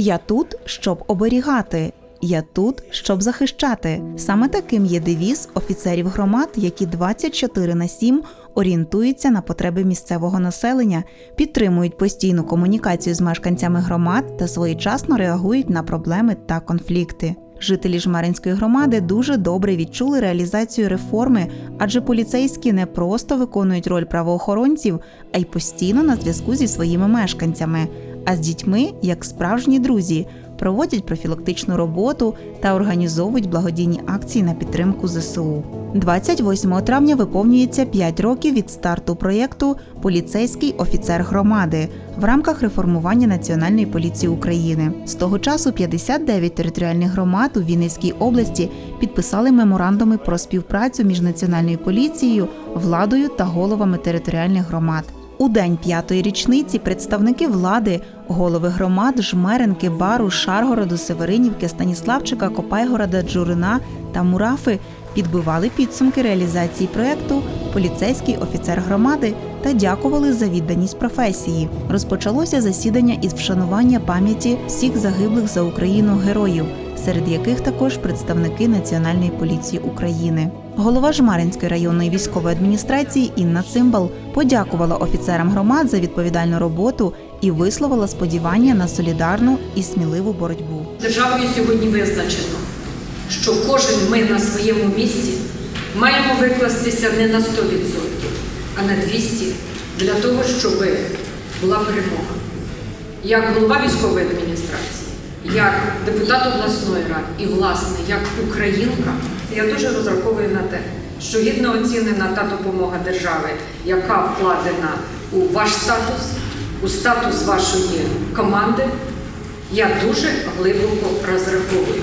Я тут, щоб оберігати. Я тут, щоб захищати. Саме таким є девіз офіцерів громад, які 24 на 7 орієнтуються на потреби місцевого населення, підтримують постійну комунікацію з мешканцями громад та своєчасно реагують на проблеми та конфлікти. Жителі Жмеринської громади дуже добре відчули реалізацію реформи, адже поліцейські не просто виконують роль правоохоронців, а й постійно на зв'язку зі своїми мешканцями, а з дітьми як справжні друзі проводять профілактичну роботу та організовують благодійні акції на підтримку ЗСУ. 28 травня виповнюється 5 років від старту проєкту Поліцейський офіцер громади в рамках реформування Національної поліції України. З того часу 59 територіальних громад у Вінницькій області підписали меморандуми про співпрацю між національною поліцією, владою та головами територіальних громад. У день п'ятої річниці представники влади, голови громад Жмеренки, Бару, Шаргороду, Северинівки, Станіславчика, Копайгорода, Джурина та Мурафи підбивали підсумки реалізації проекту Поліцейський офіцер громади та дякували за відданість професії. Розпочалося засідання із вшанування пам'яті всіх загиблих за Україну героїв, серед яких також представники Національної поліції України. Голова Жмаринської районної військової адміністрації Інна Цимбал подякувала офіцерам громад за відповідальну роботу і висловила сподівання на солідарну і сміливу боротьбу. Державою сьогодні визначено, що кожен ми на своєму місці маємо викластися не на 100%, а на 200% для того, щоб була перемога. Як голова військової адміністрації, як депутат обласної ради і, власне, як українка, я дуже розраховую на те, що гідно оцінена та допомога держави, яка вкладена у ваш статус, у статус вашої команди, я дуже глибоко розраховую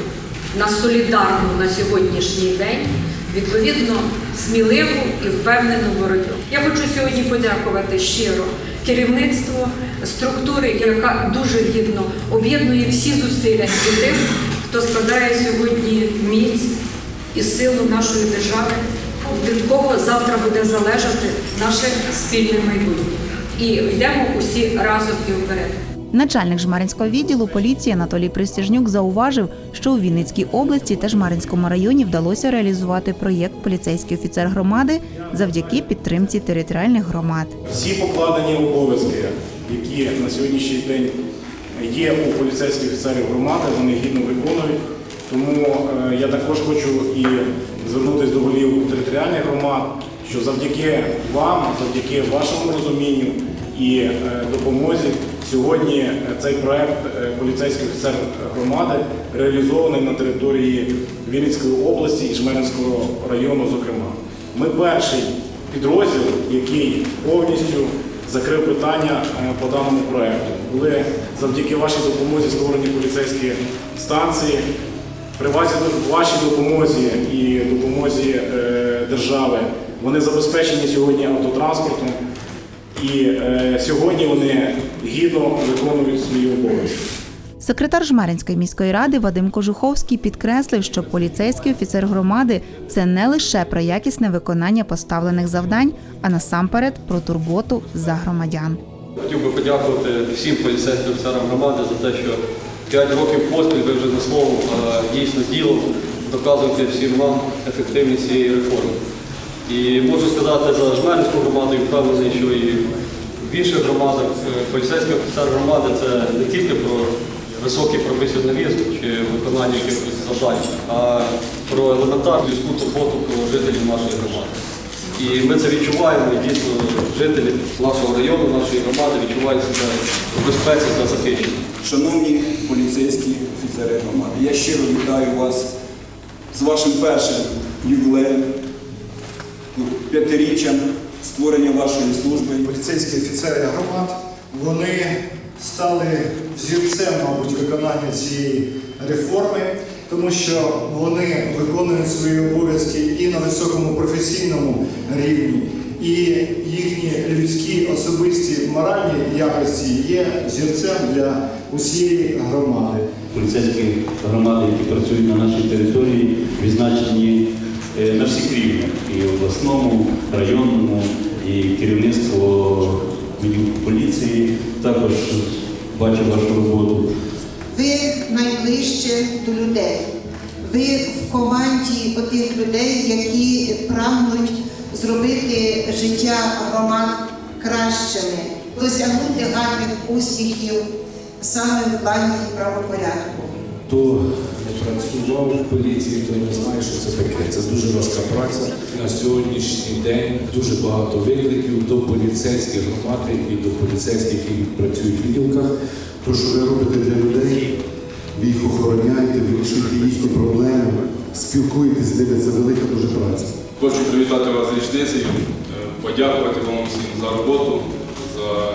на солідарну на сьогоднішній день, відповідно, сміливу і впевнену боротьбу. Я хочу сьогодні подякувати щиро керівництву структури, яка дуже гідно об'єднує всі зусилля і тих, хто складає сьогодні міць і силу нашої держави, від кого завтра буде залежати наше спільне майбутнє. І йдемо усі разом і вперед. Начальник Жмаринського відділу поліції Анатолій Пристіжнюк зауважив, що у Вінницькій області та Жмаринському районі вдалося реалізувати проєкт Поліцейський офіцер громади завдяки підтримці територіальних громад. Всі покладені обов'язки, які на сьогоднішній день є у поліцейських офіцерів громади, вони гідно виконують. Тому е, я також хочу і звернутися до голів територіальних громад, що завдяки вам, завдяки вашому розумінню і е, допомозі, сьогодні е, цей проект е, поліцейський офіцер громади реалізований на території Вінницької області і Жмеринського району, зокрема. Ми перший підрозділ, який повністю закрив питання по даному проекту. Були завдяки вашій допомозі створені поліцейські станції. При вашій, допомозі і допомозі держави вони забезпечені сьогодні автотранспортом. І е, сьогодні вони гідно виконують свої обов'язки. Секретар Жмеринської міської ради Вадим Кожуховський підкреслив, що поліцейський офіцер громади це не лише про якісне виконання поставлених завдань, а насамперед про турботу за громадян. Хотів би подякувати всім поліцейським офіцерам громади за те, що 5 років поспіль ви вже не словом, а дійсно ділом доказуєте всім нам ефективність цієї реформи. І можу сказати за Жмеринську громаду і впевнений, що і в інших громадах е, поліцейський офіцер громади це не тільки про високий професіоналізм чи виконання якихось завдань, а про елементарну людську турботу про жителів нашої громади. І ми це відчуваємо, і дійсно жителі нашого району, нашої громади відчувають себе в безпеці та захищені. Шановні поліцейські офіцери громади, я щиро вітаю вас з вашим першим ювілеєм, п'ятиріччям створення вашої служби. поліцейські офіцери громад, вони стали взірцем, мабуть, виконання цієї реформи, тому що вони виконують свої обов'язки і на високому професійному рівні, і їхні людські особисті моральні якості є взірцем для усієї громади. поліцейські громади, які працюють на нашій території, відзначені е, на всіх рівнях і обласному, районному, і керівництво поліції також бачить вашу роботу. ви найближче до людей. Ви в команді отих людей, які прагнуть зробити життя громад кращими, досягнути гарних успіхів саме в плані правопорядку. Хто не в поліції, то не знає, що це таке. Це дуже важка праця. На сьогоднішній день дуже багато викликів до поліцейських громад і до поліцейських, які працюють в відділках. То, що ви робите для людей, ви їх охороняєте, вирішуєте їхні проблеми, спілкуєтесь з ними, це велика дуже праця. Хочу привітати вас з річницею, е, подякувати вам всім за роботу, за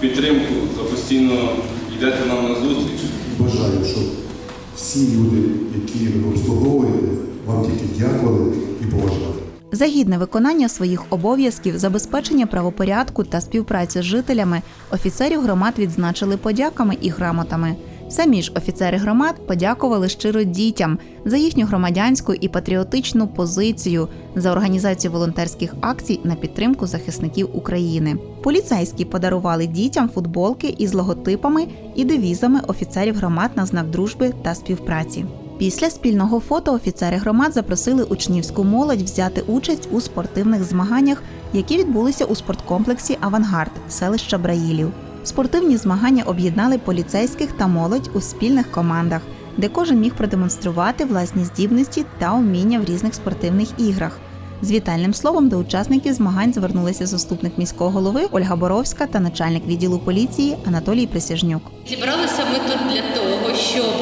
підтримку, за постійно йдете нам на зустріч. Бажаю, щоб всі люди, які ви обслуговуєте, вам тільки дякували і поважали. За гідне виконання своїх обов'язків, забезпечення правопорядку та співпраці з жителями офіцерів громад відзначили подяками і грамотами. Самі ж офіцери громад подякували щиро дітям за їхню громадянську і патріотичну позицію, за організацію волонтерських акцій на підтримку захисників України. Поліцейські подарували дітям футболки із логотипами і девізами офіцерів громад на знак дружби та співпраці. Після спільного фото офіцери громад запросили учнівську молодь взяти участь у спортивних змаганнях, які відбулися у спорткомплексі Авангард селища Браїлів. Спортивні змагання об'єднали поліцейських та молодь у спільних командах, де кожен міг продемонструвати власні здібності та уміння в різних спортивних іграх. З вітальним словом до учасників змагань звернулися заступник міського голови Ольга Боровська та начальник відділу поліції Анатолій Присяжнюк. Зібралися ми тут для того, щоб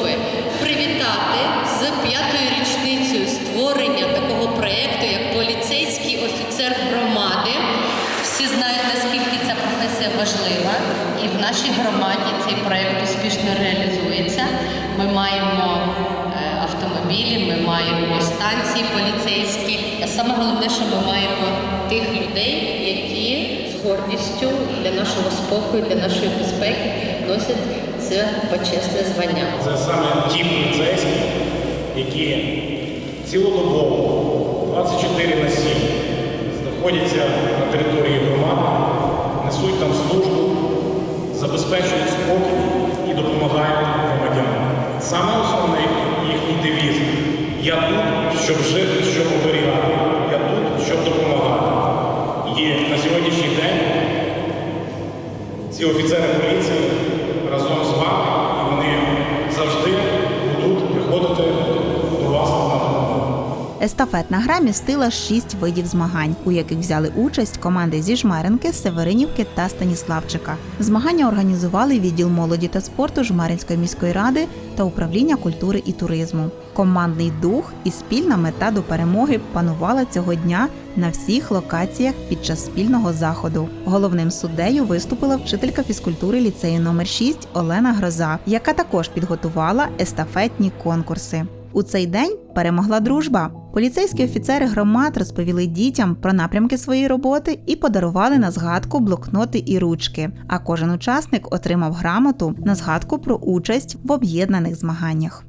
привітати з п'ятою річницею створення такого проєкту, як поліцейський офіцер громади. В нашій громаді цей проєкт успішно реалізується. Ми маємо е, автомобілі, ми маємо станції поліцейські. А саме головне, що ми маємо тих людей, які з гордістю для нашого спокою, для нашої безпеки носять це почесне звання. Це саме ті поліцейські, які цілодобово, 24 на 7 знаходяться на території громади, несуть там службу, забезпечують спокій і допомагають громадянам. Саме основний їхній девіз Я тут, щоб жити, щоб оберігати. Я тут, щоб допомагати. І на сьогоднішній день ці офіцери поліції разом з вами, і вони завжди будуть приходити до вас на допомогу. Естафетна гра містила шість видів змагань, у яких взяли участь команди зі Жмеринки, Северинівки та Станіславчика. Змагання організували відділ молоді та спорту Жмеринської міської ради та управління культури і туризму. Командний дух і спільна мета до перемоги панувала цього дня на всіх локаціях під час спільного заходу. Головним суддею виступила вчителька фізкультури ліцею номер 6 Олена Гроза, яка також підготувала естафетні конкурси. У цей день перемогла дружба. Поліцейські офіцери громад розповіли дітям про напрямки своєї роботи і подарували на згадку блокноти і ручки. А кожен учасник отримав грамоту на згадку про участь в об'єднаних змаганнях.